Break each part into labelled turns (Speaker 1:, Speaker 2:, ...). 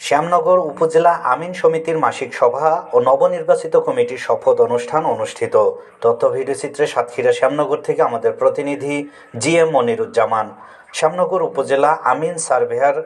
Speaker 1: শ্যামনগর উপজেলা আমিন সমিতির মাসিক সভা ও নবনির্বাচিত কমিটির শপথ অনুষ্ঠান অনুষ্ঠিত। তথ্য ভিডিওচিত্রে সাতক্ষীরা শ্যামনগর থেকে আমাদের প্রতিনিধি জি এম মনিরুজ্জামান। শ্যামনগর উপজেলা আমিন সার্ভেয়ার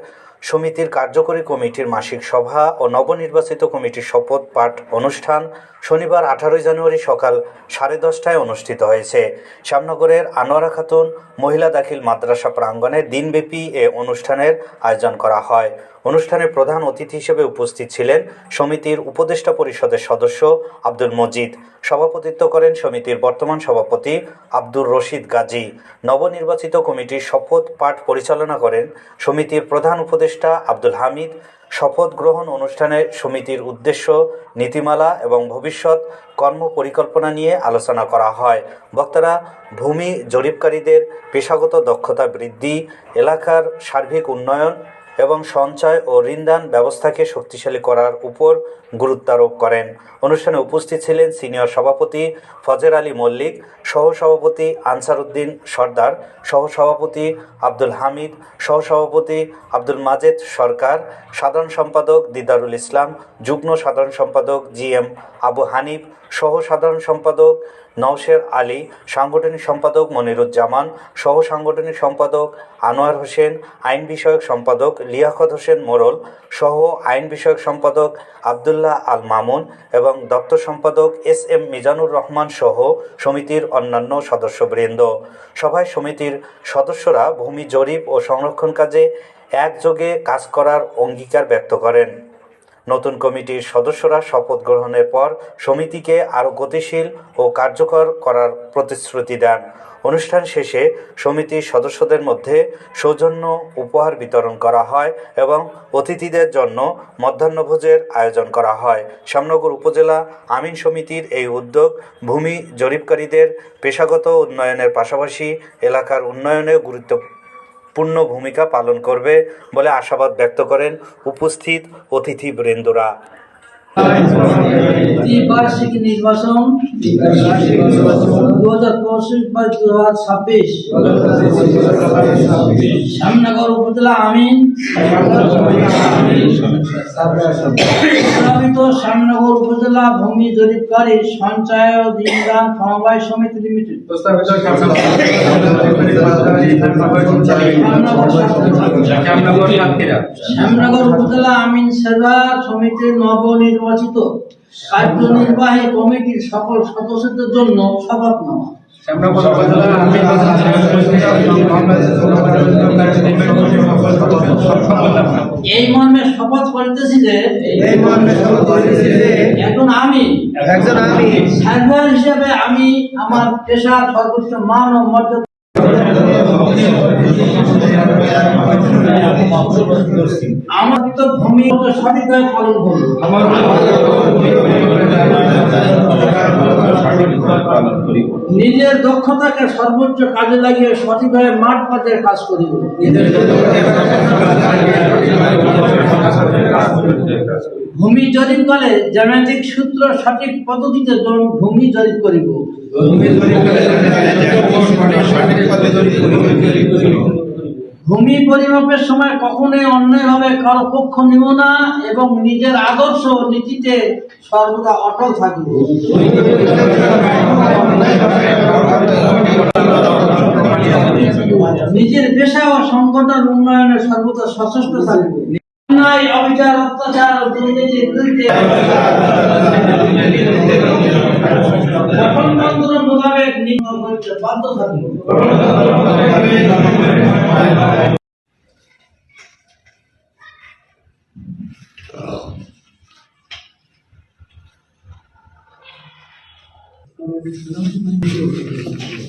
Speaker 1: সমিতির কার্যকরী কমিটির মাসিক সভা ও নবনির্বাচিত কমিটির শপথ পাঠ অনুষ্ঠান শনিবার আঠারোই জানুয়ারি সকাল সাড়ে দশটায় অনুষ্ঠিত হয়েছে। শ্যামনগরের আনোয়ারা খাতুন মহিলা দাখিল মাদ্রাসা প্রাঙ্গণে দিনব্যাপী এ অনুষ্ঠানের আয়োজন করা হয়। অনুষ্ঠানে প্রধান অতিথি হিসেবে উপস্থিত ছিলেন সমিতির উপদেষ্টা পরিষদের সদস্য আব্দুল মজিদ। সভাপতিত্ব করেন সমিতির বর্তমান সভাপতি আব্দুর রশিদ গাজী। নবনির্বাচিত কমিটির শপথ পাঠ পরিচালনা করেন সমিতির প্রধান উপদেষ্টা আব্দুল হামিদ। শপথ গ্রহণ অনুষ্ঠানে সমিতির উদ্দেশ্য, নীতিমালা এবং ভবিষ্যৎ কর্ম পরিকল্পনা নিয়ে আলোচনা করা হয়। বক্তারা ভূমি, জরিপকারীদের পেশাগত দক্ষতা বৃদ্ধি, এলাকার সার্বিক উন্নয়ন এবং সঞ্চয় ও ঋণদান ব্যবস্থাকে শক্তিশালী করার উপর গুরুত্ব আরোপ করেন। অনুষ্ঠানে উপস্থিত ছিলেন সিনিয়র সভাপতি ফজের আলী মল্লিক, সহসভাপতি আনসার উদ্দিন সর্দার, সহসভাপতি আব্দুল হামিদ, সহসভাপতি আব্দুল মাজেদ সরকার, সাধারণ সম্পাদক দিদারুল ইসলাম, যুগ্ম সাধারণ সম্পাদক জি এম আবু হানিফ সহ সাধারণ সম্পাদক নওশের আলী, সাংগঠনিক সম্পাদক মনিরুজ্জামান, সহ সাংগঠনিক সম্পাদক আনোয়ার হোসেন, আইন বিষয়ক সম্পাদক লিয়াকত হোসেন মোরল, সহ আইন বিষয়ক সম্পাদক আবদুল্লাহ আল মামুন এবং দপ্তর সম্পাদক এস এম মিজানুর রহমান সহ সমিতির অন্যান্য সদস্যবৃন্দ। সভায় সমিতির সদস্যরা ভূমি জরিপ ও সংরক্ষণ কাজে একযোগে কাজ করার অঙ্গীকার ব্যক্ত করেন। নতুন কমিটির সদস্যরা শপথ গ্রহণের পর সমিতিকে আরও গতিশীল ও কার্যকর করার প্রতিশ্রুতি দেন। অনুষ্ঠান শেষে সমিতির সদস্যদের মধ্যে সৌজন্য উপহার বিতরণ করা হয় এবং অতিথিদের জন্য মধ্যাহ্নভোজের আয়োজন করা হয়। শ্যামনগর উপজেলা আমিন সমিতির এই উদ্যোগ ভূমি জরিপকারীদের পেশাগত উন্নয়নের পাশাপাশি এলাকার উন্নয়নে গুরুত্ব পূর্ণ ভূমিকা পালন করবে বলে আশাবাদ ব্যক্ত করেন উপস্থিত অতিথিবৃন্দরা
Speaker 2: দ্বিবার্ষিক নির্বাচন দু হাজার পঁচিশ বা দু হাজার ছাব্বিশ শ্যামনগর উপজেলা আমিন শ্যামনগর উপজেলা ভূমি জরিপকারী সঞ্চয় ও ঋণদান সমবায় সমিতি লিমিটেড শ্যামনগর উপজেলা আমিন সেবা সমিতির নবনির্বাচিত কার্যনির্বাহী কমিটির সকল সদস্যদের জন্য শপথনামা। এই মর্মে শপথ করিতেছি যে এখন আমি
Speaker 3: একজন আমি
Speaker 2: সার্ভার হিসেবে আমি আমার পেশার সর্বোচ্চ মান ও মর্যাদা আমার তো ভূমি সঠিকভাবে পালন করব। নিজের দক্ষতাকে সর্বোচ্চ কাজে লাগিয়ে সঠিকভাবে মাঠ পর্যায়ে কাজ করি। ভূমি জরিপ করে জ্যামিতিক সূত্র সঠিক পদ্ধতিতে ভূমি জরিপ করিব। ভূমি পরিমাপের সময় কখনোই অন্যায়ভাবে কারও পক্ষ নিব না এবং নিজের আদর্শ নীতিতে সর্বদা অটল থাকব। নিজের পেশা ও সংগঠন উন্নয়নে সর্বদা সচেষ্ট থাকবে। অন্যায়, অবিচার, অত্যাচার ও দুর্নীতির বিরুদ্ধে গঠনতন্ত্র মোতাবেক নির্ভর করতে বাধ্য থাকব। bye you.